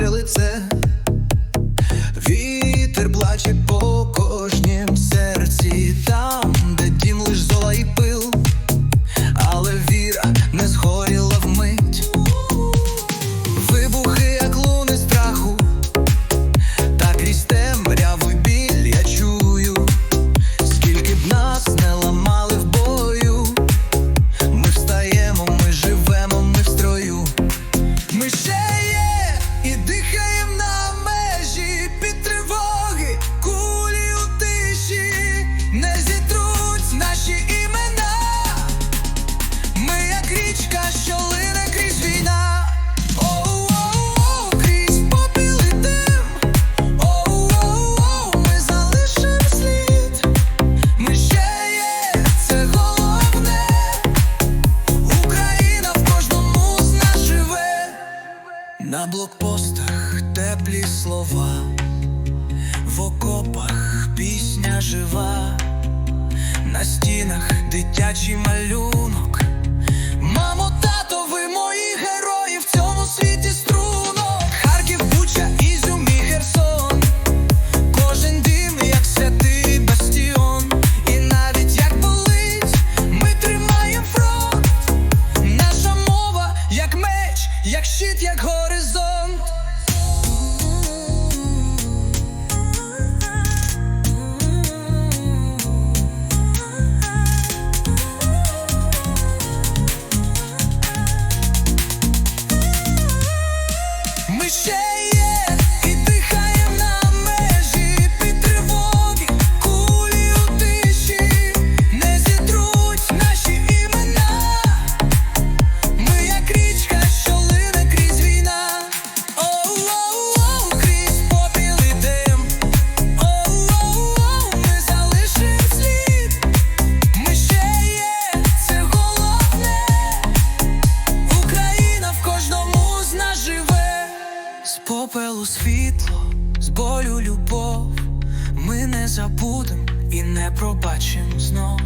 вірили це. На блокпостах теплі слова, в окопах пісня жива, на стінах дитячий малюнок. Ми попелу світло, з болю любов. Ми не забудем і не пробачим знов.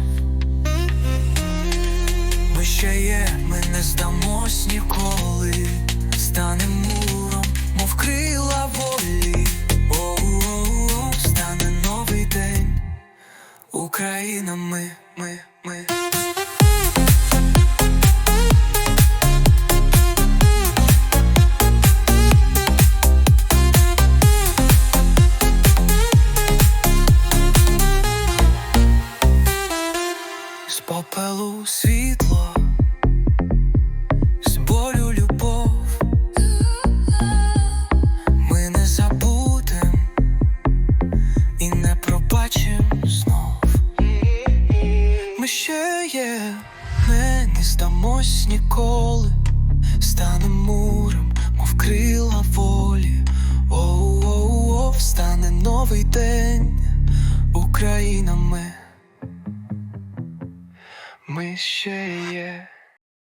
Ми ще є, ми не здамось ніколи. Станем муром, мов крила волі. О-о-о, стане новий день. Україна, ми, ми, ми. Попелу світло, з болю любов. Ми не забудем і не пробачим знов. Ми ще є, не здамось ніколи, станем муром, мов крила волі. Оу-оу-оу, встане новий день, Україна, ми. Ми ще є.